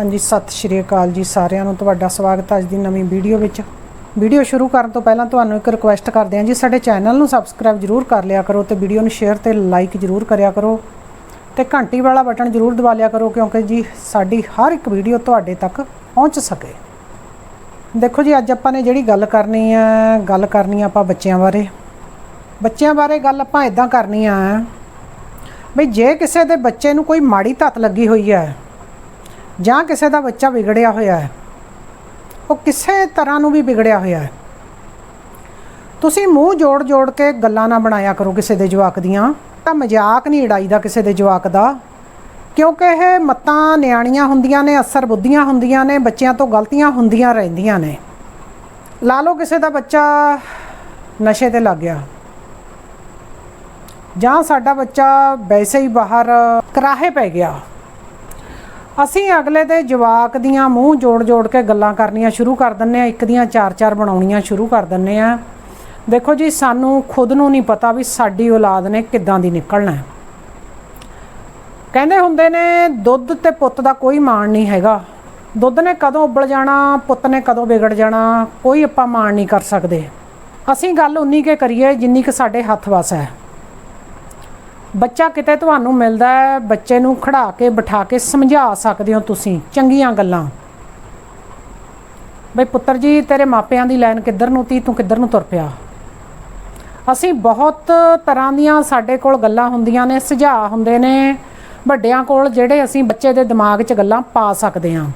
ਹਾਂਜੀ, ਸਤਿ ਸ਼੍ਰੀ ਅਕਾਲ ਜੀ ਸਾਰਿਆਂ ਨੂੰ। ਤੁਹਾਡਾ ਸਵਾਗਤ ਅੱਜ ਦੀ ਨਵੀਂ ਵੀਡੀਓ ਵਿੱਚ। ਵੀਡੀਓ ਸ਼ੁਰੂ ਕਰਨ ਤੋਂ ਪਹਿਲਾਂ ਤੁਹਾਨੂੰ ਇੱਕ ਰਿਕੁਐਸਟ ਕਰਦੇ ਹਾਂ ਜੀ, ਸਾਡੇ ਚੈਨਲ ਨੂੰ ਸਬਸਕ੍ਰਾਈਬ ਜਰੂਰ ਕਰ ਲਿਆ ਕਰੋ ਤੇ ਵੀਡੀਓ ਨੂੰ ਸ਼ੇਅਰ ਤੇ ਲਾਈਕ ਜਰੂਰ ਕਰਿਆ ਕਰੋ ਤੇ ਘੰਟੀ ਵਾਲਾ ਬਟਨ ਜਰੂਰ ਦਬਾ ਲਿਆ ਕਰੋ ਕਿਉਂਕਿ ਜੀ ਸਾਡੀ ਹਰ ਇੱਕ ਵੀਡੀਓ ਤੁਹਾਡੇ ਤੱਕ ਪਹੁੰਚ ਸਕੇ। ਦੇਖੋ ਜੀ, ਅੱਜ ਆਪਾਂ ਨੇ ਜਿਹੜੀ ਗੱਲ ਕਰਨੀ ਹੈ, ਗੱਲ ਕਰਨੀ ਆ ਆਪਾਂ ਬੱਚਿਆਂ ਬਾਰੇ। ਬੱਚਿਆਂ ਬਾਰੇ ਗੱਲ ਆਪਾਂ ਇਦਾਂ ਕਰਨੀ ਆ ਬਈ ਜੇ ਕਿਸੇ ਦੇ ਬੱਚੇ ਨੂੰ ਕੋਈ ਮਾੜੀ ਧੱਤ ਲੱਗੀ ਹੋਈ ਹੈ ਜਾਂ ਕਿਸੇ ਦਾ ਬੱਚਾ ਵਿਗੜਿਆ ਹੋਇਆ ਹੈ, ਉਹ ਕਿਸੇ ਤਰ੍ਹਾਂ ਨੂੰ ਵੀ ਵਿਗੜਿਆ ਹੋਇਆ ਹੈ। ਤੁਸੀਂ ਮੂੰਹ ਜੋੜ ਜੋੜ ਕੇ ਗੱਲਾਂ ਨਾ ਬਣਾਇਆ ਕਰੋ ਕਿਸੇ ਦੇ ਜਵਾਕ ਦੀਆਂ, ਤਾਂ ਮਜ਼ਾਕ ਨਹੀਂ ਉਡਾਈਦਾ ਕਿਸੇ ਦੇ ਜਵਾਕ ਦਾ, ਕਿਉਂਕਿ ਇਹ ਮੱਤਾਂ ਨਿਆਣੀਆਂ ਹੁੰਦੀਆਂ ਨੇ, ਅਸਰ ਬੁੱਧੀਆਂ ਹੁੰਦੀਆਂ ਨੇ, ਬੱਚਿਆਂ ਤੋਂ ਗਲਤੀਆਂ ਹੁੰਦੀਆਂ ਰਹਿੰਦੀਆਂ ਨੇ। ਲਾ ਲਓ ਕਿਸੇ ਦਾ ਬੱਚਾ ਨਸ਼ੇ ਤੇ ਲੱਗ ਗਿਆ। ਜਾਂ ਸਾਡਾ ਬੱਚਾ ਵੈਸੇ ਹੀ ਬਾਹਰ ਕਰਾਹੇ ਪੈ ਗਿਆ। ਅਸੀਂ ਅਗਲੇ ਦੇ ਜਵਾਕ ਦੀਆਂ ਮੂੰਹ ਜੋੜ ਜੋੜ ਕੇ ਗੱਲਾਂ ਕਰਨੀਆਂ ਸ਼ੁਰੂ ਕਰ ਦਿੰਨੇ ਆ ਇੱਕ ਦੀਆਂ ਚਾਰ ਚਾਰ ਬਣਾਉਣੀਆਂ ਸ਼ੁਰੂ ਕਰ ਦਿੰਨੇ ਆ ਦੇਖੋ ਜੀ, ਸਾਨੂੰ ਖੁਦ ਨੂੰ ਨਹੀਂ ਪਤਾ ਵੀ ਸਾਡੀ ਔਲਾਦ ਨੇ ਕਿੱਦਾਂ ਦੀ ਨਿਕਲਣਾ ਹੈ। ਕਹਿੰਦੇ ਹੁੰਦੇ ਨੇ, ਦੁੱਧ ਤੇ ਪੁੱਤ ਦਾ ਕੋਈ ਮਾਣ ਨਹੀਂ ਹੈਗਾ। ਦੁੱਧ ਨੇ ਕਦੋਂ ਉੱਬਲ ਜਾਣਾ, ਪੁੱਤ ਨੇ ਕਦੋਂ ਵਿਗੜ ਜਾਣਾ, ਕੋਈ ਆਪਾਂ ਮਾਣ ਨਹੀਂ ਕਰ ਸਕਦੇ। ਅਸੀਂ ਗੱਲ ਉਨੀ ਕੇ ਕਰੀਏ ਜਿੰਨੀ ਕਿ ਸਾਡੇ ਹੱਥ ਵਸ ਹੈ। ਬੱਚਾ ਕਿਤੇ ਤੁਹਾਨੂੰ ਮਿਲਦਾ ਹੈ, ਬੱਚੇ ਨੂੰ ਖੜਾ ਕੇ, ਬਿਠਾ ਕੇ ਸਮਝਾ ਸਕਦੇ ਹੋ ਤੁਸੀਂ, ਚੰਗੀਆਂ ਗੱਲਾਂ। ਬਈ ਪੁੱਤਰ ਜੀ, ਤੇਰੇ ਮਾਪਿਆਂ ਦੀ ਲਾਈਨ ਕਿੱਧਰ ਨੂੰ ਤੀ, ਤੂੰ ਕਿੱਧਰ ਨੂੰ ਤੁਰ ਪਿਆ? ਅਸੀਂ ਬਹੁਤ ਤਰ੍ਹਾਂ ਦੀਆਂ ਸਾਡੇ ਕੋਲ ਗੱਲਾਂ ਹੁੰਦੀਆਂ ਨੇ, ਸੁਝਾਅ ਹੁੰਦੇ ਨੇ। ਵੱਡਿਆਂ ਕੋਲ ਜਿਹੜੇ ਅਸੀਂ ਬੱਚੇ ਦੇ ਦਿਮਾਗ 'ਚ ਗੱਲਾਂ ਪਾ ਸਕਦੇ ਹਾਂ।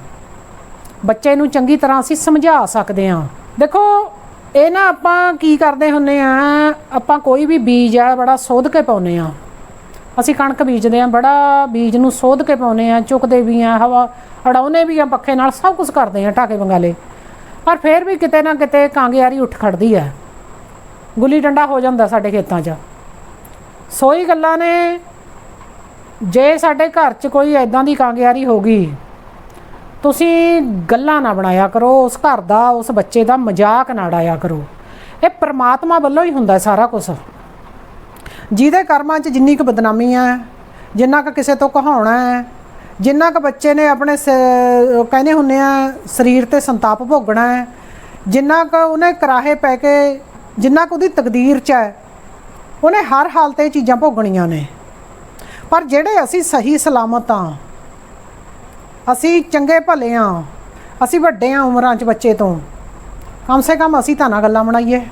ਬੱਚੇ ਨੂੰ ਚੰਗੀ ਤਰ੍ਹਾਂ ਅਸੀਂ ਸਮਝਾ ਸਕਦੇ ਹਾਂ। ਦੇਖੋ, ਇਹ ਨਾ ਆਪਾਂ ਕੀ ਕਰਦੇ ਹੁੰਨੇ ਆ, ਆਪਾਂ ਕੋਈ ਵੀ ਬੀਜ ਆ ਬੜਾ ਸੋਧ ਕੇ ਪਾਉਨੇ ਆ ਅਸੀਂ ਕਣਕ ਬੀਜਦੇ ਆ ਬੜਾ ਬੀਜ ਨੂੰ ਸੋਧ ਕੇ ਪਾਉਨੇ ਆ ਚੁੱਕਦੇ ਵੀ ਆ ਹਵਾ ਅੜਾਉਨੇ ਵੀ ਆ ਪੱਖੇ ਨਾਲ ਸਭ ਕੁਝ ਕਰਦੇ ਆ ਢਾਕੇ ਬੰਗਾਲੇ। ਪਰ ਫੇਰ ਵੀ ਕਿਤੇ ਨਾ ਕਿਤੇ ਕਾਂਗਿਆਰੀ ਉੱਠ ਖੜਦੀ ਆ ਗੁੱਲੀ ਡੰਡਾ ਹੋ ਜਾਂਦਾ ਸਾਡੇ ਖੇਤਾਂ 'ਚ। ਸੋਈ ਗੱਲਾਂ ਨੇ, ਜੇ ਸਾਡੇ ਘਰ 'ਚ ਕੋਈ ਐਦਾਂ ਦੀ ਕਾਂਗਿਆਰੀ ਹੋ ਗਈ, ਤੁਸੀਂ ਗੱਲਾਂ ਨਾ ਬਣਾਇਆ ਕਰੋ, ਉਸ ਘਰ ਦਾ, ਉਸ ਬੱਚੇ ਦਾ ਮਜ਼ਾਕ ਨਾ ਉਡਾਇਆ ਕਰੋ। ਇਹ ਪ੍ਰਮਾਤਮਾ ਵੱਲੋਂ ਹੀ ਹੁੰਦਾ ਸਾਰਾ ਕੁਝ ਜਿਹਦੇ ਕਰਮਾਂ 'ਚ ਜਿੰਨੀ ਕੁ ਬਦਨਾਮੀ ਹੈ, ਜਿੰਨਾ ਕੁ ਕਿਸੇ ਤੋਂ ਕਹਾਉਣਾ ਹੈ, ਜਿੰਨਾ ਕੁ ਬੱਚੇ ਨੇ ਆਪਣੇ ਸ- ਕਹਿੰਦੇ ਹੁੰਨੇ ਆ, ਸਰੀਰ ਤੇ ਸੰਤਾਪ ਭੋਗਣਾ ਹੈ, ਜਿੰਨਾ ਕੁ ਉਹਨੇ ਕਰਾਹੇ ਪੈ ਕੇ, ਜਿੰਨਾ ਕੁ ਉਹਦੀ ਤਕਦੀਰ 'ਚ ਹੈ, ਉਹਨੇ ਹਰ ਹਾਲਤ 'ਤੇ ਚੀਜ਼ਾਂ ਭੋਗਣੀਆਂ ਨੇ। ਪਰ ਜਿਹੜੇ ਅਸੀਂ ਸਹੀ ਸਲਾਮਤ ਆ ਅਸੀਂ ਚੰਗੇ ਭਲੇ ਆ ਅਸੀਂ ਵੱਡੇ ਆ ਉਮਰਾਂ 'ਚ ਬੱਚੇ ਤੋਂ, ਕਮ ਸੇ ਕਮ ਅਸੀਂ ਤਾਂ ਨਾ ਗੱਲਾਂ ਬਣਾਈਏ।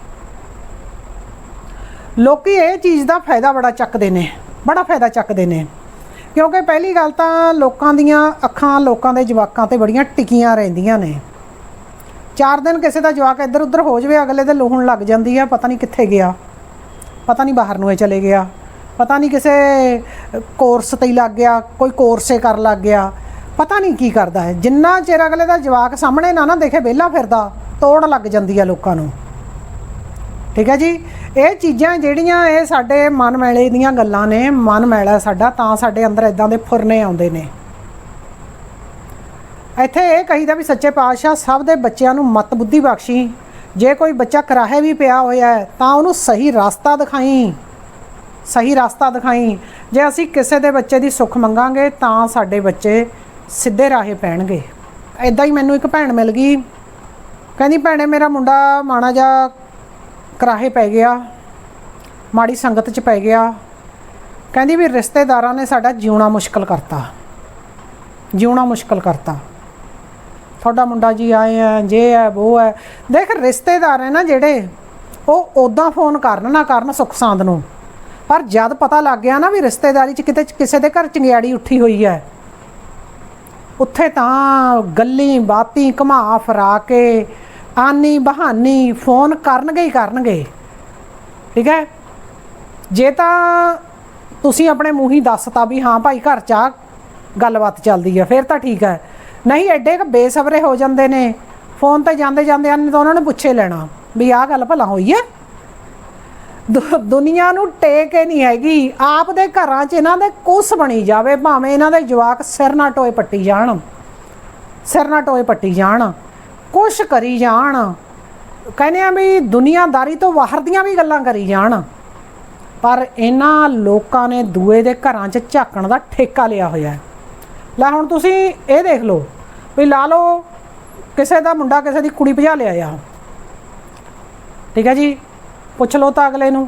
ਲੋਕੀ ਇਹ ਚੀਜ਼ ਦਾ ਫਾਇਦਾ ਬੜਾ ਚੱਕਦੇ ਨੇ, ਬੜਾ ਫਾਇਦਾ ਚੱਕਦੇ ਨੇ। ਕਿਉਂਕਿ ਪਹਿਲੀ ਗੱਲ ਤਾਂ ਲੋਕਾਂ ਦੀਆਂ ਅੱਖਾਂ ਲੋਕਾਂ ਦੇ ਜਵਾਕਾਂ ਤੇ ਬੜੀਆਂ ਟਿਕੀਆਂ ਰਹਿੰਦੀਆਂ ਨੇ। ਚਾਰ ਦਿਨ ਕਿਸੇ ਦਾ ਜਵਾਕ ਇੱਧਰ ਉੱਧਰ ਹੋ ਜਾਵੇ, ਅਗਲੇ ਦੇ ਲੋਹਣ ਲੱਗ ਜਾਂਦੀ ਆ, ਪਤਾ ਨਹੀਂ ਕਿੱਥੇ ਗਿਆ। ਪਤਾ ਨਹੀਂ ਬਾਹਰ ਨੂੰ ਇਹ ਚਲੇ ਗਿਆ। ਪਤਾ ਨਹੀਂ ਕਿਸੇ ਕੋਰਸ ਤੇ ਹੀ ਲੱਗ ਗਿਆ, ਕੋਈ ਕੋਰਸੇ ਕਰ ਲੱਗ ਗਿਆ। ਪਤਾ ਨਹੀਂ ਕੀ ਕਰਦਾ ਹੈ ਜਿੰਨਾ ਚਿਰ ਅਗਲੇ ਦਾ ਜਵਾਕ ਸਾਹਮਣੇ ਨਾ ਨਾ ਦੇਖੇ, ਵਿਹਲਾ ਫਿਰਦਾ, ਤੋੜ ਲੱਗ ਜਾਂਦੀ ਆ ਲੋਕਾਂ ਨੂੰ। ਠੀਕ ਹੈ ਜੀ? ਇਹ ਚੀਜ਼ਾਂ ਜਿਹੜੀਆਂ ਇਹ ਸਾਡੇ ਮਨ ਮੈਲੇ ਦੀਆਂ ਗੱਲਾਂ ਨੇ, ਮਨ ਮੈਲਾ ਸਾਡਾ, ਤਾਂ ਸਾਡੇ ਅੰਦਰ ਇਦਾਂ ਦੇ ਫੁਰਨੇ ਆਉਂਦੇ ਨੇ। ਇੱਥੇ ਇਹ ਕਹੀਦਾ ਵੀ ਸੱਚੇ ਪਾਤਸ਼ਾਹ ਸਭ ਦੇ ਬੱਚਿਆਂ ਨੂੰ ਮਤ ਬੁੱਧੀ ਬਖਸ਼ੀ। ਜੇ ਕੋਈ ਬੱਚਾ ਕਰਾਹੇ ਵੀ ਪਿਆ ਹੋਇਆ ਤਾਂ ਉਹਨੂੰ ਸਹੀ ਰਸਤਾ ਦਿਖਾਈ। ਸਹੀ ਰਸਤਾ ਦਿਖਾਈ। ਜੇ ਅਸੀਂ ਕਿਸੇ ਦੇ ਬੱਚੇ ਦੀ ਸੁੱਖ ਮੰਗਾਂਗੇ, ਤਾਂ ਸਾਡੇ ਬੱਚੇ ਸਿੱਧੇ ਰਾਹੇ ਪੈਣਗੇ। ਐਦਾਂ ਹੀ ਮੈਨੂੰ ਇੱਕ ਭੈਣ ਮਿਲ ਗਈ। ਕਹਿੰਦੀ, ਭੈਣੇ, ਮੇਰਾ ਮੁੰਡਾ ਮਾਣਾ ਜਾ ਕਰਾਹੇ ਪੈ ਗਿਆ, ਮਾੜੀ ਸੰਗਤ 'ਚ ਪੈ ਗਿਆ। ਕਹਿੰਦੀ ਵੀ ਰਿਸ਼ਤੇਦਾਰਾਂ ਨੇ ਸਾਡਾ ਜਿਉਣਾ ਮੁਸ਼ਕਲ ਕਰਤਾ। ਜਿਉਣਾ ਮੁਸ਼ਕਲ ਕਰਤਾ। ਤੁਹਾਡਾ ਮੁੰਡਾ ਜੀ ਆਏ ਆ, ਜੇ ਹੈ ਉਹ ਹੈ ਦੇਖ, ਰਿਸ਼ਤੇਦਾਰ ਹੈ ਨਾ ਜਿਹੜੇ, ਉਹ ਉਦਾਂ ਫੋਨ ਕਰਨ ਨਾ ਕਰਨ ਸੁੱਖ ਸਾਂਦ ਨੂੰ। ਪਰ ਜਦ ਪਤਾ ਲੱਗ ਗਿਆ ਨਾ ਵੀ ਰਿਸ਼ਤੇਦਾਰੀ 'ਚ ਕਿਤੇ ਕਿਸੇ ਦੇ ਘਰ ਚੰਗਿਆੜੀ ਉੱਠੀ ਹੋਈ ਹੈ, ਉੱਥੇ ਤਾਂ ਗੱਲੀ ਬਾਤੀ ਘਮਾ ਫਰਾ ਕੇ ਆਨੀ ਬਹਾਨੀ ਫੋਨ ਕਰਨਗੇ ਹੀ ਕਰਨਗੇ। ਠੀਕ ਹੈ? ਜੇ ਤਾਂ ਤੁਸੀਂ ਆਪਣੇ ਮੂੰਹ ਦੱਸਤਾ ਵੀ ਹਾਂ ਭਾਈ ਘਰ ਚ ਗੱਲਬਾਤ ਚੱਲਦੀ ਆ, ਫਿਰ ਤਾਂ ਠੀਕ ਹੈ। ਨਹੀਂ, ਐਡੇ ਕ ਬੇਸਬਰੇ ਹੋ ਜਾਂਦੇ ਨੇ। ਫੋਨ ਤੇ ਜਾਂਦੇ ਜਾਂਦੇ ਹਨ ਤਾਂ ਉਹਨਾਂ ਨੇ ਪੁੱਛੇ ਲੈਣਾ ਵੀ ਆਹ ਗੱਲ ਭਲਾ ਹੋਈ ਹੈ? ਦੁ- ਦੁਨੀਆ ਨੂੰ ਟੇਕ ਹੀ ਨਹੀਂ ਹੈਗੀ। ਆਪ ਦੇ ਘਰਾਂ 'ਚ ਇਹਨਾਂ ਦੇ ਕੁਸ ਬਣੀ ਜਾਵੇ, ਭਾਵੇਂ ਇਹਨਾਂ ਦੇ ਜਵਾਕ ਸਿਰ ਨਾ ਟੋਏ ਪੱਟੀ ਜਾਣ। ਸਿਰ ਨਾ ਟੋਏ ਪੱਟੀ ਜਾਣ। ਕੁਛ ਕਰੀ ਜਾਣ। ਕਹਿੰਦੇ ਆ ਵੀ ਦੁਨੀਆਦਾਰੀ ਤੋਂ ਬਾਹਰ ਦੀਆਂ ਵੀ ਗੱਲਾਂ ਕਰੀ ਜਾਣ। ਪਰ ਇਹਨਾਂ ਲੋਕਾਂ ਨੇ ਦੂਏ ਦੇ ਘਰਾਂ 'ਚ ਝਾਕਣ ਦਾ ਠੇਕਾ ਲਿਆ ਹੋਇਆ ਹੈ। ਲੈ ਹੁਣ ਤੁਸੀਂ ਇਹ ਦੇਖ ਲਓ ਵੀ ਲਾ ਲਓ ਕਿਸੇ ਦਾ ਮੁੰਡਾ ਕਿਸੇ ਦੀ ਕੁੜੀ ਭਜਾ ਲਿਆ ਆ। ਠੀਕ ਹੈ ਜੀ? ਪੁੱਛ ਲਓ ਤਾਂ ਅਗਲੇ ਨੂੰ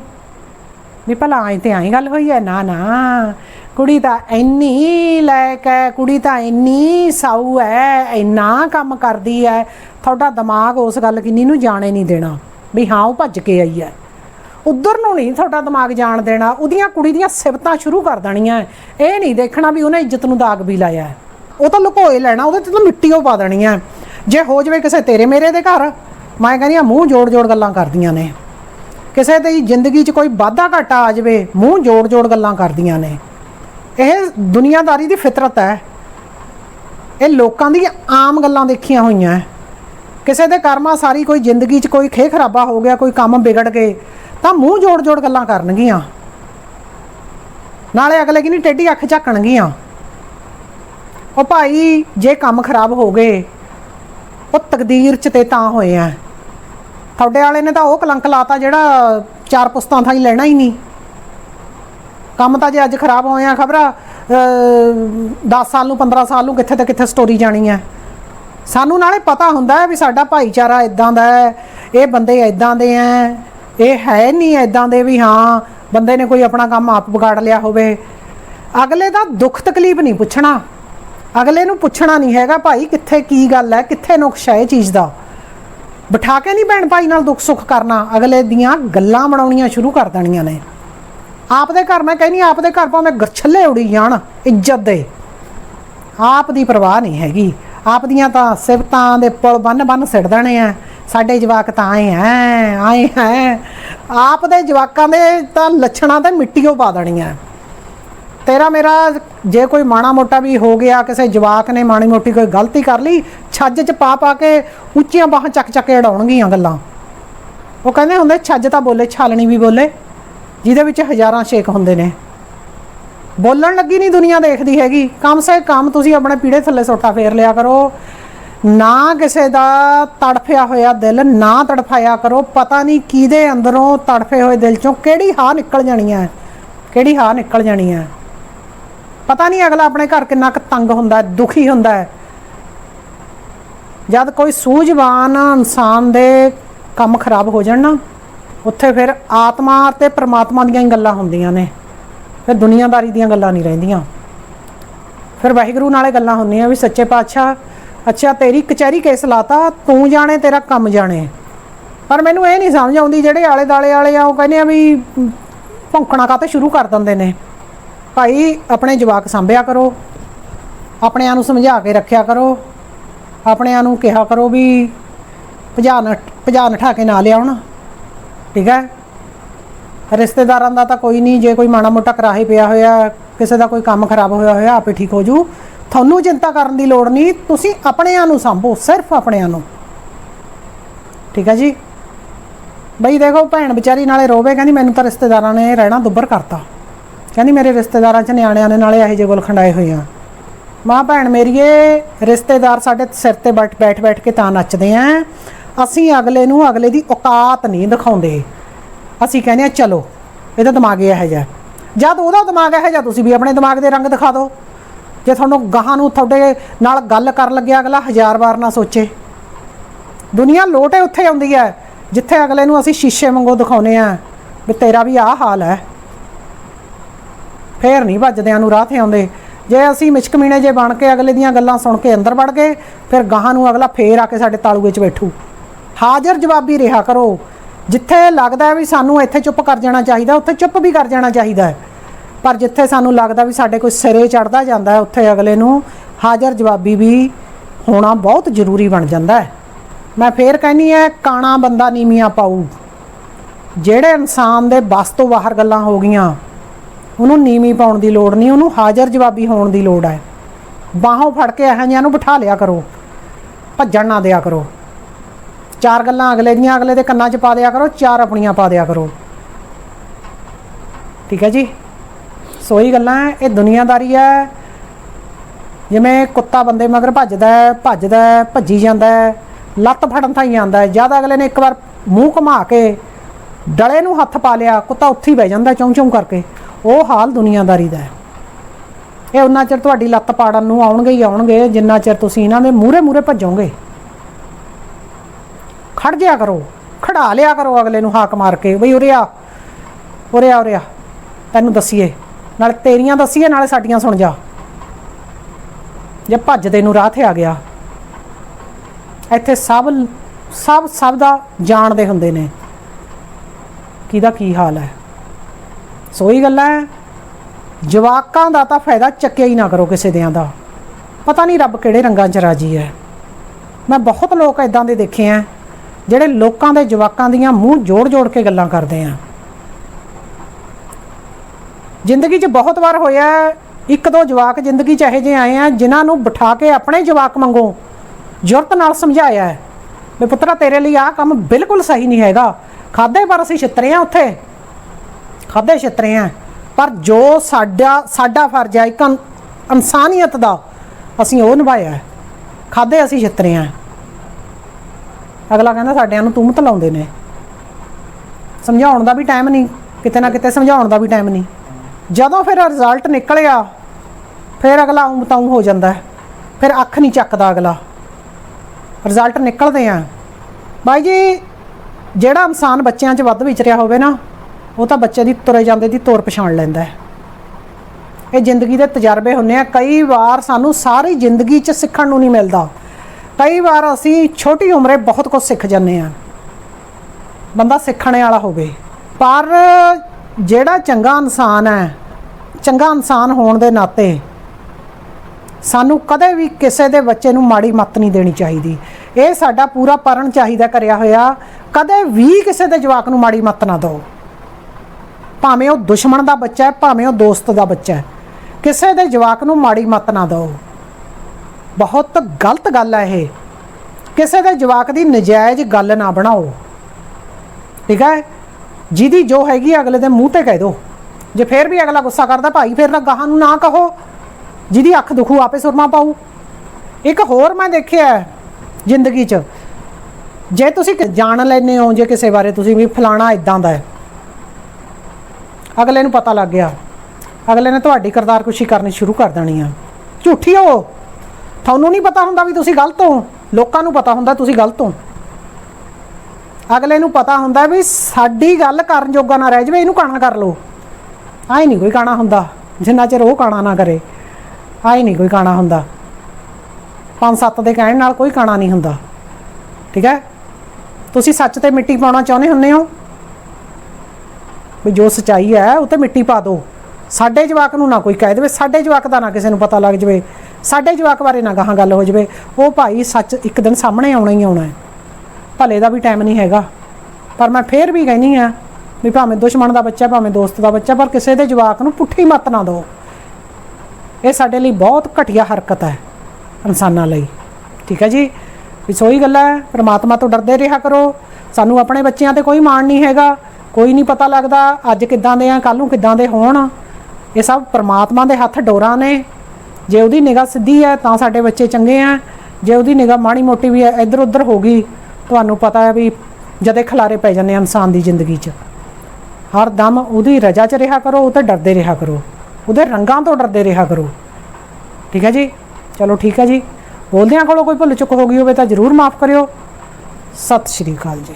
ਵੀ ਭਲਾ ਐ ਤੇ ਐਂ ਗੱਲ ਹੋਈ ਹੈ? ਨਾ ਨਾ। ਕੁੜੀ ਤਾਂ ਇੰਨੀ ਲਾਇਕ ਹੈ, ਕੁੜੀ ਤਾਂ ਇੰਨੀ ਸਾਊ ਹੈ, ਇੰਨਾ ਕੰਮ ਕਰਦੀ ਹੈ। ਤੁਹਾਡਾ ਦਿਮਾਗ ਉਸ ਗੱਲ ਕਿੰਨੀ ਨੂੰ ਜਾਣੇ ਨਹੀਂ ਦੇਣਾ। ਵੀ ਹਾਂ, ਉਹ ਭੱਜ ਕੇ ਆਈ ਹੈ। ਉਧਰ ਨੂੰ ਨਹੀਂ ਤੁਹਾਡਾ ਦਿਮਾਗ ਜਾਣ ਦੇਣਾ। ਉਹਦੀਆਂ ਕੁੜੀ ਦੀਆਂ ਸਿਫਤਾਂ ਸ਼ੁਰੂ ਕਰ ਦੇਣੀਆਂ। ਇਹ ਨਹੀਂ ਦੇਖਣਾ ਵੀ ਉਹਨੇ ਇੱਜ਼ਤ ਨੂੰ ਦਾਗ ਵੀ ਲਾਇਆ। ਉਹ ਤਾਂ ਲੁਕੋਏ ਲੈਣਾ, ਉਹਦੇ ਤੇ ਤਾਂ ਮਿੱਟੀ ਉਹ ਪਾ ਦੇਣੀ ਹੈ ਜੇ ਹੋ ਜਾਵੇ ਕਿਸੇ ਤੇਰੇ ਮੇਰੇ ਦੇ ਘਰ, ਮੈਂ ਕਹਿੰਦੀ ਆ, ਮੂੰਹ ਜੋੜ ਜੋੜ ਗੱਲਾਂ ਕਰਦੀਆਂ ਨੇ। ਕਿਸੇ ਦੀ ਜ਼ਿੰਦਗੀ 'ਚ ਕੋਈ ਵਾਧਾ ਘਾਟਾ ਆ ਜਾਵੇ, ਮੂੰਹ ਜੋੜ ਜੋੜ ਗੱਲਾਂ ਕਰਦੀਆਂ ਨੇ। ਇਹ ਦੁਨੀਆਦਾਰੀ ਦੀ ਫਿਤਰਤ ਹੈ। ਇਹ ਲੋਕਾਂ ਦੀ ਆਮ ਗੱਲਾਂ ਦੇਖੀਆਂ ਹੋਈਆਂ। ਹੈ। ਕਿਸੇ ਦੇ ਕਰਮਾਂ ਸਾਰੀ ਕੋਈ ਜ਼ਿੰਦਗੀ 'ਚ ਕੋਈ ਖੇ ਖਰਾਬਾ ਹੋ ਗਿਆ, ਕੋਈ ਕੰਮ ਵਿਗੜ ਗਏ, ਤਾਂ ਮੂੰਹ ਜੋੜ ਜੋੜ ਗੱਲਾਂ ਕਰਨਗੀਆਂ। ਨਾਲੇ ਅਗਲੇ ਕਿ ਨਹੀਂ ਟੇਢੀ ਅੱਖ ਝੱਕਣਗੀਆਂ। ਉਹ ਭਾਈ, ਜੇ ਕੰਮ ਖਰਾਬ ਹੋ ਗਏ, ਉਹ ਤਕਦੀਰ 'ਚ ਤੇ ਤਾਂ ਹੋਏ ਆ ਤੁਹਾਡੇ ਵਾਲੇ ਨੇ ਤਾਂ ਉਹ ਕਲੰਕ ਲਾਤਾ ਜਿਹੜਾ ਚਾਰ ਪੁਸਤਾਂ ਥਾਈ ਲੈਣਾ ਹੀ ਨਹੀਂ। ਕੰਮ ਤਾਂ ਜੇ ਅੱਜ ਖਰਾਬ ਹੋਏ ਆ, ਖਬਰ 10 ਸਾਲ ਨੂੰ 15 ਸਾਲ ਨੂੰ ਕਿੱਥੇ ਤੇ ਕਿੱਥੇ ਸਟੋਰੀ ਜਾਣੀ ਹੈ ਸਾਨੂੰ ਨਾਲੇ ਪਤਾ ਹੁੰਦਾ ਹੈ ਵੀ ਸਾਡਾ ਭਾਈਚਾਰਾ ਇਦਾਂ ਦਾ ਹੈ, ਇਹ ਬੰਦੇ ਇਦਾਂ ਦੇ ਆ ਇਹ ਹੈ ਨਹੀਂ ਇਦਾਂ ਦੇ ਵੀ ਹਾਂ, ਬੰਦੇ ਨੇ ਕੋਈ ਆਪਣਾ ਕੰਮ ਆਪ ਵਿਗਾੜ ਲਿਆ ਹੋਵੇ। ਅਗਲੇ ਦਾ ਦੁੱਖ ਤਕਲੀਫ ਨਹੀਂ ਪੁੱਛਣਾ। ਅਗਲੇ ਨੂੰ ਪੁੱਛਣਾ ਨਹੀਂ ਹੈਗਾ ਭਾਈ ਕਿੱਥੇ ਕੀ ਗੱਲ ਹੈ, ਕਿੱਥੇ ਨੁਕਸ ਹੈ ਇਹ ਚੀਜ਼ ਦਾ। ਬਿਠਾ ਕੇ ਨਹੀਂ ਭੈਣ ਭਾਈ ਨਾਲ ਦੁੱਖ ਸੁੱਖ ਕਰਨਾ, ਅਗਲੇ ਦੀਆਂ ਗੱਲਾਂ ਬਣਾਉਣੀਆਂ ਸ਼ੁਰੂ ਕਰ ਦੇਣੀਆਂ ਨੇ। ਆਪ ਦੇ ਘਰ ਮੈਂ ਕਹਿੰਨੀ ਆਪ ਦੇ ਘਰ ਭਾਵੇਂ ਗਰਛੱਲੇ ਉੜੀ ਜਾਣ, ਇੱਜ਼ਤ ਦੇ। ਆਪ ਦੀ ਪਰਵਾਹ ਨਹੀਂ ਹੈਗੀ। ਆਪ ਦੀਆਂ ਤਾਂ ਸਿਫਤਾਂ ਦੇ ਪੁਲ ਬੰਨ ਬੰਨ ਸਿੱਟ ਦੇਣੇ ਆ। ਸਾਡੇ ਜਵਾਕ ਤਾਂ ਆਏ ਐ ਆਏ ਐ ਆਪ ਦੇ ਜਵਾਕਾਂ ਦੇ ਤਾਂ ਲੱਛਣਾਂ ਤੇ ਮਿੱਟੀਓ ਪਾ ਦੇਣੀਆਂ। ਤੇਰਾ ਮੇਰਾ ਜੇ ਕੋਈ ਮਾੜਾ ਮੋਟਾ ਵੀ ਹੋ ਗਿਆ, ਕਿਸੇ ਜਵਾਕ ਨੇ ਮਾੜੀ ਮੋਟੀ ਕੋਈ ਗਲਤੀ ਕਰ ਲਈ, ਛੱਜ 'ਚ ਪਾ ਪਾ ਕੇ ਉੱਚੀਆਂ ਬਾਹਾਂ ਚੱਕ ਚੱਕ ਕੇ ਉਡਾਉਣਗੀਆਂ ਗੱਲਾਂ। ਉਹ ਕਹਿੰਦੇ ਹੁੰਦੇ, ਛੱਜ ਤਾਂ ਬੋਲੇ, ਛਾਲਣੀ ਵੀ ਬੋਲੇ, ਜਿਹਦੇ ਵਿੱਚ ਹਜ਼ਾਰਾਂ ਛੇਕ ਹੁੰਦੇ ਨੇ। ਬੋਲਣ ਲੱਗੀ ਨਹੀਂ ਦੁਨੀਆ ਦੇਖਦੀ ਹੈਗੀ। ਕੰਮ ਸੇ ਕੰਮ ਤੁਸੀਂ ਆਪਣੇ ਪੀੜੇ ਥੱਲੇ ਸੋਟਾ ਫੇਰ ਲਿਆ ਕਰੋ। ਨਾ ਕਿਸੇ ਦਾ ਤੜਫਿਆ ਹੋਇਆ ਦਿਲ, ਨਾ ਤੜਫਾਇਆ ਕਰੋ। ਪਤਾ ਨਹੀਂ ਕਿਹਦੇ ਅੰਦਰੋਂ ਤੜਫੇ ਹੋਏ ਦਿਲ ਚੋਂ ਕਿਹੜੀ ਹਾਂ ਨਿਕਲ ਜਾਣੀ ਹੈ। ਕਿਹੜੀ ਹਾਂ ਨਿਕਲ ਜਾਣੀ ਹੈ। ਪਤਾ ਨਹੀਂ ਅਗਲਾ ਆਪਣੇ ਘਰ ਕਿੰਨਾ ਕੁ ਤੰਗ ਹੁੰਦਾ ਹੈ, ਦੁਖੀ ਹੁੰਦਾ ਹੈ। ਜਦ ਕੋਈ ਸੂਝਵਾਨ ਇਨਸਾਨ ਦੇ ਕੰਮ ਖਰਾਬ ਹੋ ਜਾਣ ਨਾ, ਉੱਥੇ ਫਿਰ ਆਤਮਾ ਤੇ ਪ੍ਰਮਾਤਮਾ ਦੀਆਂ ਹੀ ਗੱਲਾਂ ਹੁੰਦੀਆਂ ਨੇ। ਫਿਰ ਦੁਨੀਆਦਾਰੀ ਦੀਆਂ ਗੱਲਾਂ ਨਹੀਂ ਰਹਿੰਦੀਆਂ। ਫਿਰ ਵਾਹਿਗੁਰੂ ਨਾਲੇ ਗੱਲਾਂ ਹੁੰਦੀਆਂ ਵੀ ਸੱਚੇ ਪਾਤਸ਼ਾਹ ਅੱਛਾ ਤੇਰੀ ਕਚਹਿਰੀ ਕੇਸ ਲਾਤਾ ਤੂੰ ਜਾਣੇ ਤੇਰਾ ਕੰਮ ਜਾਣੇ। ਪਰ ਮੈਨੂੰ ਇਹ ਨਹੀਂ ਸਮਝ ਆਉਂਦੀ ਜਿਹੜੇ ਆਲੇ ਦਾਲੇ ਵਾਲੇ ਆ ਉਹ ਕਹਿੰਦੇ ਆ ਵੀ ਮ, ਭੌਂਕਣਾ ਕਾਤੇ ਸ਼ੁਰੂ ਕਰ ਦਿੰਦੇ ਨੇ। ਭਾਈ ਆਪਣੇ ਜਵਾਕ ਸੰਭਿਆ ਕਰੋ। ਆਪਣਿਆਂ ਨੂੰ ਸਮਝਾ ਕੇ ਰੱਖਿਆ ਕਰੋ। ਆਪਣਿਆਂ ਨੂੰ ਕਿਹਾ ਕਰੋ ਵੀ ਭਜਾ ਨਠ ਭਜਾ ਨਠਾ ਕੇ ਨਾ ਲਿਆਉਣ। ਠੀਕ ਹੈ? ਰਿਸ਼ਤੇਦਾਰਾਂ ਦਾ ਤਾਂ ਕੋਈ ਨਹੀਂ, ਜੇ ਕੋਈ ਮਾੜਾ ਮੋਟਾ ਕਰਾਹੇ ਪਿਆ ਹੋਇਆ, ਕਿਸੇ ਦਾ ਕੋਈ ਕੰਮ ਖਰਾਬ ਹੋਇਆ ਹੋਇਆ, ਆਪੇ ਠੀਕ ਹੋ ਜੂ। ਤੁਹਾਨੂੰ ਚਿੰਤਾ ਕਰਨ ਦੀ ਲੋੜ ਨਹੀਂ, ਤੁਸੀਂ ਆਪਣਿਆਂ ਨੂੰ ਸੰਭੋ, ਸਿਰਫ ਆਪਣਿਆਂ ਨੂੰ। ਠੀਕ ਹੈ ਜੀ? ਬਈ ਦੇਖੋ, ਭੈਣ ਵਿਚਾਰੀ ਨਾਲੇ ਰੋਵੇ, ਕਹਿੰਦੀ ਮੈਨੂੰ ਤਾਂ ਰਿਸ਼ਤੇਦਾਰਾਂ ਨੇ ਰਹਿਣਾ ਦੁੱਬਰ ਕਰਤਾ। ਕਹਿੰਦੀ ਮੇਰੇ ਰਿਸ਼ਤੇਦਾਰਾਂ 'ਚ ਨਿਆਣਿਆਂ ਨੇ ਨਾਲੇ ਇਹੋ ਜਿਹੇ ਗੁਲ ਖੰਡਾਏ ਹੋਏ ਆ। ਮਾਂ ਭੈਣ ਮੇਰੀਏ, ਰਿਸ਼ਤੇਦਾਰ ਸਾਡੇ ਸਿਰ ਤੇ ਬੈਠ ਬੈਠ ਬੈਠ ਕੇ ਤਾਂ ਨੱਚਦੇ ਆ। ਅਸੀਂ ਅਗਲੇ ਨੂੰ ਅਗਲੇ ਦੀ ਔਕਾਤ ਨਹੀਂ ਦਿਖਾਉਂਦੇ। ਅਸੀਂ ਕਹਿੰਦੇ ਆ ਚਲੋ, ਇਹਦਾ ਦਿਮਾਗ ਇਹ ਜਿਹਾ ਜਦ ਉਹਦਾ ਦਿਮਾਗ ਇਹ ਜਿਹਾ, ਤੁਸੀਂ ਵੀ ਆਪਣੇ ਦਿਮਾਗ ਦੇ ਰੰਗ ਦਿਖਾ ਦਿਓ। ਜੇ ਤੁਹਾਨੂੰ ਗਾਹਾਂ ਨੂੰ ਤੁਹਾਡੇ ਨਾਲ ਗੱਲ ਕਰਨ ਲੱਗਿਆ, ਅਗਲਾ ਹਜ਼ਾਰ ਵਾਰ ਨਾ ਸੋਚੇ। ਦੁਨੀਆ ਲੋਟੇ ਉੱਥੇ ਆਉਂਦੀ ਹੈ, ਜਿੱਥੇ ਅਗਲੇ ਨੂੰ ਅਸੀਂ ਸ਼ੀਸ਼ੇ ਵਾਂਗੂ ਦਿਖਾਉਨੇ ਆ ਵੀ ਤੇਰਾ ਵੀ ਆਹ ਹਾਲ ਹੈ। ਫੇਰ ਨਹੀਂ ਭੱਜਦਿਆਂ ਨੂੰ ਰਾਹ ਤੇ ਆਉਂਦੇ। ਜੇ ਅਸੀਂ ਮਿਚਕਮੀਣੇ ਜੇ ਬਣ ਕੇ ਅਗਲੇ ਦੀਆਂ ਗੱਲਾਂ ਸੁਣ ਕੇ ਅੰਦਰ ਵੜ ਗਏ, ਫਿਰ ਗਾਹਾਂ ਨੂੰ ਅਗਲਾ ਫੇਰ ਆ ਕੇ ਸਾਡੇ ਤਾਲੂਏ 'ਚ ਬੈਠੂ। ਹਾਜ਼ਰ ਜਵਾਬੀ ਰਿਹਾ ਕਰੋ। ਜਿੱਥੇ ਲੱਗਦਾ ਵੀ ਸਾਨੂੰ ਇੱਥੇ ਚੁੱਪ ਕਰ ਜਾਣਾ ਚਾਹੀਦਾ, ਉੱਥੇ ਚੁੱਪ ਵੀ ਕਰ ਜਾਣਾ ਚਾਹੀਦਾ ਹੈ। ਪਰ ਜਿੱਥੇ ਸਾਨੂੰ ਲੱਗਦਾ ਵੀ ਸਾਡੇ ਕੋਈ ਸਿਰੇ ਚੜਦਾ ਜਾਂਦਾ ਹੈ, ਉੱਥੇ ਅਗਲੇ ਨੂੰ ਹਾਜ਼ਰ ਜਵਾਬੀ ਵੀ ਹੋਣਾ ਬਹੁਤ ਜ਼ਰੂਰੀ ਬਣ ਜਾਂਦਾ ਹੈ। ਮੈਂ ਫੇਰ ਕਹਿੰਨੀ ਹੈ, ਕਾਣਾ ਬੰਦਾ ਨੀਵੀਆਂ ਪਾਊ। ਜਿਹੜੇ ਇਨਸਾਨ ਦੇ ਬਸ ਤੋਂ ਬਾਹਰ ਗੱਲਾਂ ਹੋ ਗਈਆਂ, ਉਹਨੂੰ ਨੀਵੀਂ ਪਾਉਣ ਦੀ ਲੋੜ ਨਹੀਂ, ਉਹਨੂੰ ਹਾਜ਼ਰ ਜਵਾਬੀ ਹੋਣ ਦੀ ਲੋੜ ਹੈ। ਬਾਹੋਂ ਫੜ ਕੇ ਇਹੋ ਜਿਹਿਆਂ ਨੂੰ ਬਿਠਾ ਲਿਆ ਕਰੋ, ਭੱਜਣ ਨਾ ਦਿਆ ਕਰੋ। ਚਾਰ ਗੱਲਾਂ ਅਗਲੇ ਦੀਆਂ, ਅਗਲੇ ਦੇ ਕੰਨਾਂ 'ਚ ਪਾ ਦਿਆ ਕਰੋ, ਚਾਰ ਆਪਣੀਆਂ ਪਾ ਦਿਆ ਕਰੋ। ਠੀਕ ਹੈ ਜੀ? ਸੋ ਹੀ ਗੱਲਾਂ ਇਹ ਦੁਨੀਆਦਾਰੀ ਹੈ। ਜਿਵੇਂ ਕੁੱਤਾ ਬੰਦੇ ਮਗਰ ਭੱਜਦਾ ਹੈ ਭੱਜਦਾ ਹੈ, ਭੱਜੀ ਜਾਂਦਾ ਹੈ, ਲੱਤ ਫੜਨ ਥਾਈ ਜਾਂਦਾ ਹੈ, ਜਦ ਅਗਲੇ ਨੇ ਇੱਕ ਵਾਰ ਮੂੰਹ ਘੁਮਾ ਕੇ ਡਲੇ ਨੂੰ ਹੱਥ ਪਾ ਲਿਆ, ਕੁੱਤਾ ਉੱਥੇ ਹੀ ਬਹਿ ਜਾਂਦਾ ਚੌਂ ਚੌਂ ਕਰਕੇ। ਉਹ ਹਾਲ ਦੁਨੀਆਦਾਰੀ ਦਾ ਹੈ। ਇਹ ਉਹਨਾਂ ਚਿਰ ਤੁਹਾਡੀ ਲੱਤ ਪਾੜਨ ਨੂੰ ਆਉਣਗੇ ਹੀ ਆਉਣਗੇ, ਜਿੰਨਾ ਚਿਰ ਤੁਸੀਂ ਇਹਨਾਂ ਦੇ ਮੂਹਰੇ ਮੂਹਰੇ ਭੱਜੋਗੇ। ਖੜ ਜਿਆ ਕਰੋ, ਖੜਾ ਲਿਆ ਕਰੋ ਅਗਲੇ ਨੂੰ ਹਾਕ ਮਾਰ ਕੇ, ਬਈ ਉਰੇ ਆ ਉਰੇ ਆ ਉਰੇ ਆ, ਤੈਨੂੰ ਦੱਸੀਏ, ਨਾਲ ਤੇਰੀਆਂ ਦੱਸੀਏ, ਨਾਲੇ ਸਾਡੀਆਂ ਸੁਣ ਜਾ। ਜੇ ਭੱਜਦੇ ਨੂੰ ਰਾਹ ਤੇ ਆ ਗਿਆ, ਇੱਥੇ ਸਭ ਸਭ ਸਭ ਦਾ ਜਾਣਦੇ ਹੁੰਦੇ ਨੇ, ਕਿਹਦਾ ਕੀ ਹਾਲ ਹੈ। ਸੋਈ ਗੱਲਾਂ ਹੈ, ਜਵਾਕਾਂ ਦਾ ਤਾਂ ਫਾਇਦਾ ਚੱਕਿਆ ਹੀ ਨਾ ਕਰੋ ਕਿਸੇ ਦਿਆਂ ਦਾ। ਪਤਾ ਨਹੀਂ ਰੱਬ ਕਿਹੜੇ ਰੰਗਾਂ 'ਚ ਰਾਜੀ ਹੈ। ਮੈਂ ਬਹੁਤ ਲੋਕ ਇਦਾਂ ਦੇ ਦੇਖੇ ਆ ਜਿਹੜੇ ਲੋਕਾਂ ਦੇ ਜਵਾਕਾਂ ਦੀਆਂ ਮੂੰਹ ਜੋੜ-ਜੋੜ ਕੇ ਗੱਲਾਂ ਕਰਦੇ ਆ। ਜ਼ਿੰਦਗੀ 'ਚ ਬਹੁਤ ਵਾਰ ਹੋਇਆ ਇੱਕ ਦੋ ਜਵਾਕ ਜ਼ਿੰਦਗੀ 'ਚ ਇਹੋ ਜਿਹੇ ਆਏ ਆ ਜਿਨ੍ਹਾਂ ਨੂੰ ਬਿਠਾ ਕੇ ਆਪਣੇ ਜਵਾਕ ਮੰਗੋ ਜੁਰਤ ਨਾਲ ਸਮਝਾਇਆ ਵੀ ਪੁੱਤਰਾ, ਤੇਰੇ ਲਈ ਆਹ ਕੰਮ ਬਿਲਕੁਲ ਸਹੀ ਨਹੀਂ ਹੈਗਾ। ਖਾਦੇ ਪਰ ਅਸੀਂ ਛਿੱਤਰੇ ਆ ਉੱਥੇ। ਖਾਦੇ ਛਿੱਤਰੇ ਆ। ਪਰ ਜੋ ਸਾਡਾ ਸਾਡਾ ਫਰਜ਼ ਹੈ, ਇੱਕ ਇਨਸਾਨੀਅਤ ਦਾ, ਅਸੀਂ ਉਹ ਨਿਭਾਇਆ ਹੈ। ਖਾਦੇ ਅਸੀਂ ਛਿੱਤਰੇ ਆ। ਅਗਲਾ ਕਹਿੰਦਾ ਸਾਡਿਆਂ ਨੂੰ ਤੂੰ ਲਾਉਂਦੇ ਨੇ। ਸਮਝਾਉਣ ਦਾ ਵੀ ਟਾਈਮ ਨਹੀਂ, ਕਿਤੇ ਨਾ ਕਿਤੇ ਸਮਝਾਉਣ ਦਾ ਵੀ ਟਾਈਮ ਨਹੀਂ। ਜਦੋਂ ਫਿਰ ਰਿਜ਼ਲਟ ਨਿਕਲਿਆ, ਫਿਰ ਅਗਲਾ ਉਂ ਤਉਂ ਹੋ ਜਾਂਦਾ ਫਿਰ ਅੱਖ ਨਹੀਂ ਚੱਕਦਾ ਅਗਲਾ। ਰਿਜ਼ਲਟ ਨਿਕਲਦੇ ਆ। ਬਾਈ ਜੀ, ਜਿਹੜਾ ਇਨਸਾਨ ਬੱਚਿਆਂ 'ਚ ਵੱਧ ਵਿਚਰਿਆ ਹੋਵੇ ਨਾ, ਉਹ ਤਾਂ ਬੱਚੇ ਦੀ ਤੁਰੇ ਜਾਂਦੇ ਦੀ ਤੋਰ ਪਛਾਣ ਲੈਂਦਾ ਹੈ। ਇਹ ਜ਼ਿੰਦਗੀ ਦੇ ਤਜਰਬੇ ਹੁੰਨੇ ਆ। ਕਈ ਵਾਰ ਸਾਨੂੰ ਸਾਰੀ ਜ਼ਿੰਦਗੀ 'ਚ ਸਿੱਖਣ ਨੂੰ ਨਹੀਂ ਮਿਲਦਾ। ਕਈ ਵਾਰ ਅਸੀਂ ਛੋਟੀ ਉਮਰੇ ਬਹੁਤ ਕੁਝ ਸਿੱਖ ਜਾਂਦੇ ਆ ਬੰਦਾ ਸਿੱਖਣ ਵਾਲਾ ਹੋਵੇ। ਪਰ ਜਿਹੜਾ ਚੰਗਾ ਇਨਸਾਨ ਹੈ, ਚੰਗਾ ਇਨਸਾਨ ਹੋਣ ਦੇ ਨਾਤੇ ਸਾਨੂੰ ਕਦੇ ਵੀ ਕਿਸੇ ਦੇ ਬੱਚੇ ਨੂੰ ਮਾੜੀ ਮੱਤ ਨਹੀਂ ਦੇਣੀ ਚਾਹੀਦੀ। ਇਹ ਸਾਡਾ ਪੂਰਾ ਪਰਨ ਚਾਹੀਦਾ ਕਰਿਆ ਹੋਇਆ। ਕਦੇ ਵੀ ਕਿਸੇ ਦੇ ਜਵਾਕ ਨੂੰ ਮਾੜੀ ਮੱਤ ਨਾ ਦਿਓ। ਭਾਵੇਂ ਉਹ ਦੁਸ਼ਮਣ ਦਾ ਬੱਚਾ ਹੈ, ਭਾਵੇਂ ਉਹ ਦੋਸਤ ਦਾ ਬੱਚਾ ਹੈ। ਕਿਸੇ ਦੇ ਜਵਾਕ ਨੂੰ ਮਾੜੀ ਮੱਤ ਨਾ ਦਿਓ। ਬਹੁਤ ਗਲਤ ਗੱਲ ਹੈ ਇਹ। ਕਿਸੇ ਦੇ ਜਵਾਕ ਦੀ ਨਜਾਇਜ਼ ਗੱਲ ਨਾ ਬਣਾਓ। ਠੀਕ ਹੈ? ਜਿਹਦੀ ਜੋ ਹੈਗੀ ਅਗਲੇ ਦੇ ਮੂੰਹ ਤੇ ਕਹਿ ਦਿਓ ਜੇ ਫੇਰ ਵੀ ਅਗਲਾ ਗੁੱਸਾ ਕਰਦਾ, ਭਾਈ ਫੇਰ ਨਾ ਗਾਹਾਂ ਨੂੰ ਨਾ ਕਹੋ। ਜਿਹਦੀ ਅੱਖ ਦੁਖੂ ਆਪੇ ਸੁਰਮਾ ਪਾਉ ਇੱਕ ਹੋਰ ਮੈਂ ਦੇਖਿਆ ਜ਼ਿੰਦਗੀ 'ਚ। ਜੇ ਤੁਸੀਂ ਜਾਣ ਲੈਨੇ ਹੋ ਜੇ ਕਿਸੇ ਬਾਰੇ, ਤੁਸੀਂ ਵੀ ਫਲਾਣਾ ਇਦਾਂ ਦਾ ਹੈ। ਅਗਲੇ ਨੂੰ ਪਤਾ ਲੱਗ ਗਿਆ। ਅਗਲੇ ਨੇ ਤੁਹਾਡੀ ਕਰਤਾਰ ਕਰਨੀ ਸ਼ੁਰੂ ਕਰ ਦੇਣੀ ਆ। ਝੂਠੀ ਹੋ! ਤੁਹਾਨੂੰ ਨਹੀਂ ਪਤਾ ਹੁੰਦਾ ਵੀ ਤੁਸੀਂ ਗਲਤ ਹੋ। ਲੋਕਾਂ ਨੂੰ ਪਤਾ ਹੁੰਦਾ ਤੁਸੀਂ ਗਲਤ ਹੋ। ਅਗਲੇ ਨੂੰ ਪਤਾ ਹੁੰਦਾ ਵੀ ਸਾਡੀ ਗੱਲ ਕਰਨ ਜੋਗਾ ਨਾ ਰਹਿ ਜਾਵੇ, ਇਹਨੂੰ ਕਾਣਾ ਕਰ ਲਓ। ਆਈ ਨਹੀਂ ਕੋਈ ਕਾਣਾ ਹੁੰਦਾ, ਜਿੰਨਾ ਚਿਰ ਉਹ ਕਾਣਾ ਨਾ ਕਰੇ। ਆਈ ਨਹੀਂ ਕੋਈ ਕਾਣਾ ਹੁੰਦਾ। ਪੰਜ ਸੱਤ ਦੇ ਕਹਿਣ ਨਾਲ ਕੋਈ ਕਾਣਾ ਨਹੀਂ ਹੁੰਦਾ। ਠੀਕ ਹੈ? ਤੁਸੀਂ ਸੱਚ ਤੇ ਮਿੱਟੀ ਪਾਉਣਾ ਚਾਹੁੰਦੇ ਹੁੰਦੇ ਹੋ? ਵੀ ਜੋ ਸਚਾਈ ਹੈ, ਉਹ ਤੇ ਮਿੱਟੀ ਪਾ ਦਿਓ। ਸਾਡੇ ਜਵਾਕ ਨੂੰ ਨਾ ਕੋਈ ਕਹਿ ਦੇਵੇ, ਸਾਡੇ ਜਵਾਕ ਦਾ ਨਾ ਕਿਸੇ ਨੂੰ ਪਤਾ ਲੱਗ ਜਾਵੇ। ਸਾਡੇ ਜਵਾਕ ਬਾਰੇ ਨਾ ਗਾਹਾਂ ਗੱਲ ਹੋ ਜਾਵੇ। ਉਹ ਭਾਈ ਸੱਚ ਇੱਕ ਦਿਨ ਸਾਹਮਣੇ ਆਉਣਾ ਹੀ ਆਉਣਾ ਹੈ। ਭਲੇ ਦਾ ਵੀ ਟਾਈਮ ਨਹੀਂ ਹੈਗਾ। ਪਰ ਮੈਂ ਫੇਰ ਵੀ ਕਹਿੰਦੀ ਆ ਵੀ ਭਾਵੇਂ ਦੁਸ਼ਮਣ ਦਾ ਬੱਚਾ, ਭਾਵੇਂ ਦੋਸਤ ਦਾ ਬੱਚਾ, ਪਰ ਕਿਸੇ ਦੇ ਜਵਾਕ ਨੂੰ ਪੁੱਠੀ ਮੱਤ ਨਾ ਦਿਓ। ਇਹ ਸਾਡੇ ਲਈ ਬਹੁਤ ਘਟੀਆ ਹਰਕਤ ਹੈ ਇਨਸਾਨਾਂ ਲਈ। ਠੀਕ ਹੈ ਜੀ? ਵੀ ਸੋਈ ਗੱਲ ਹੈ, ਪ੍ਰਮਾਤਮਾ ਤੋਂ ਡਰਦੇ ਰਿਹਾ ਕਰੋ। ਸਾਨੂੰ ਆਪਣੇ ਬੱਚਿਆਂ ਤੇ ਕੋਈ ਮਾਣ ਨਹੀਂ ਹੈਗਾ। ਕੋਈ ਨਹੀਂ ਪਤਾ ਲੱਗਦਾ ਅੱਜ ਕਿੱਦਾਂ ਦੇ ਆ ਕੱਲ ਨੂੰ ਕਿੱਦਾਂ ਦੇ ਹੋਣ। ਇਹ ਸਭ ਪ੍ਰਮਾਤਮਾ ਦੇ ਹੱਥ ਡੋਰਾਂ ਨੇ। ਜੇ ਉਹਦੀ ਨਿਗਾਹ ਸਿੱਧੀ ਹੈ ਤਾਂ ਸਾਡੇ ਬੱਚੇ ਚੰਗੇ ਆ। ਜੇ ਉਹਦੀ ਨਿਗਾਹ ਮਾੜੀ ਮੋਟੀ ਵੀ ਇੱਧਰ ਉੱਧਰ ਹੋ ਗਈ, ਤੁਹਾਨੂੰ ਪਤਾ ਹੈ ਵੀ ਜਦੇ ਖਲਾਰੇ ਪੈ ਜਾਂਦੇ ਆ ਇਨਸਾਨ ਦੀ ਜ਼ਿੰਦਗੀ 'ਚ। ਹਰ ਦਮ ਉਹਦੀ ਰਜਾ 'ਚ ਰਿਹਾ ਕਰੋ, ਉਹ ਤੇ ਡਰਦੇ ਰਿਹਾ ਕਰੋ। ਉਹਦੇ ਰੰਗਾਂ ਤੋਂ ਡਰਦੇ ਰਿਹਾ ਕਰੋ। ਠੀਕ ਹੈ ਜੀ? ਚਲੋ ਠੀਕ ਹੈ ਜੀ। ਬੋਲਦਿਆਂ ਕੋਲੋਂ ਕੋਈ ਭੁੱਲ ਚੁੱਕ ਹੋ ਗਈ ਹੋਵੇ ਤਾਂ ਜਰੂਰ ਮਾਫ ਕਰਿਓ। ਸਤਿ ਸ਼੍ਰੀ ਅਕਾਲ ਜੀ।